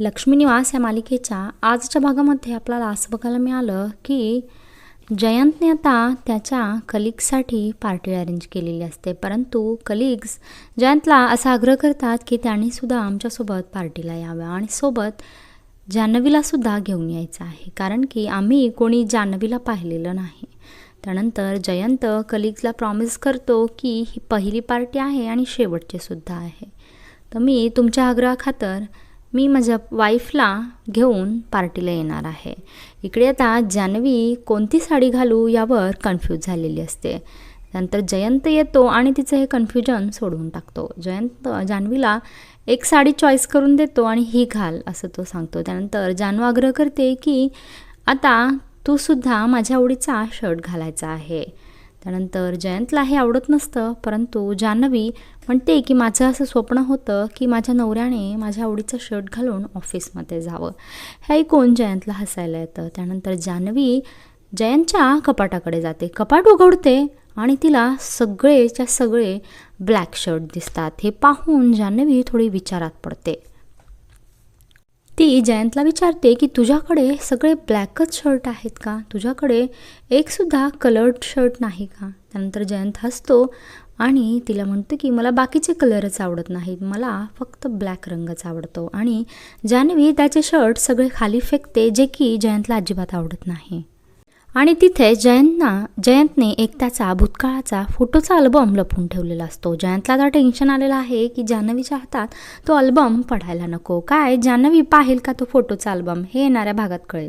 लक्ष्मी निवास या मालिकेच्या आजच्या भागामध्ये आपल्याला असं बघायला मिळालं की जयंतने आता त्याच्या कलिग्ससाठी पार्टी अरेंज केलेली असते. परंतु कलिग्स जयंतला असा आग्रह करतात की त्यांनीसुद्धा आमच्यासोबत पार्टीला यावं आणि सोबत जान्हवीला सुद्धा घेऊन यायचं आहे. कारण की आम्ही कोणी जान्हवीला पाहिलेलं नाही. त्यानंतर जयंत कलिग्सला प्रॉमिस करतो की ही पहिली पार्टी आहे आणि शेवटची सुद्धा आहे. तर मी तुमच्या आग्रहाखातर मी माझ्या वाईफला घेऊन पार्टीला येणार आहे. इकडे आता जान्हवी कोणती साडी घालू यावर कन्फ्यूज झालेली असते. नंतर जयंत येतो आणि तिचं हे कन्फ्युजन सोडवून टाकतो. जयंत जान्हवीला एक साडी चॉईस करून देतो आणि ही घाल असं तो सांगतो. त्यानंतर जान्हू आग्रह करते की आता तू सुद्धा माझ्या आवडीचा शर्ट घालायचा आहे. त्यानंतर जयंतला हे आवडत नसतं परंतु जान्हवी म्हणते की माझं असं स्वप्न होतं की माझ्या नवऱ्याने माझ्या आवडीचं शर्ट घालून ऑफिसमध्ये जावं. हे ऐकून जयंतला हसायला येतं. त्यानंतर जान्हवी जयंतच्या कपाटाकडे जाते. कपाट उघडते आणि तिला सगळेच्या सगळे ब्लॅक शर्ट दिसतात. हे पाहून जान्हवी थोडी विचारात पडते. ती जयंतला विचारते की तुझ्याकडे सगळे ब्लॅकच शर्ट आहेत का? तुझ्याकडे एकसुद्धा कलर्ड शर्ट नाही का? त्यानंतर जयंत हसतो आणि तिला म्हणतो की मला बाकीचे कलरच आवडत नाहीत. मला फक्त ब्लॅक रंगच आवडतो. आणि जान्हवी त्याचे शर्ट सगळे खाली फेकते जे की जयंतला अजिबात आवडत नाही. आणि तिथे जयंतना जयंतने एक त्याचा भूतकाळाचा फोटोचा अल्बम लपून ठेवलेला असतो. जयंतला आता टेन्शन आलेलं आहे की जान्हवीच्या हातात तो अल्बम पडायला नको. काय? जान्हवी पाहिल का तो फोटोचा अल्बम हे येणाऱ्या भागात कळेल.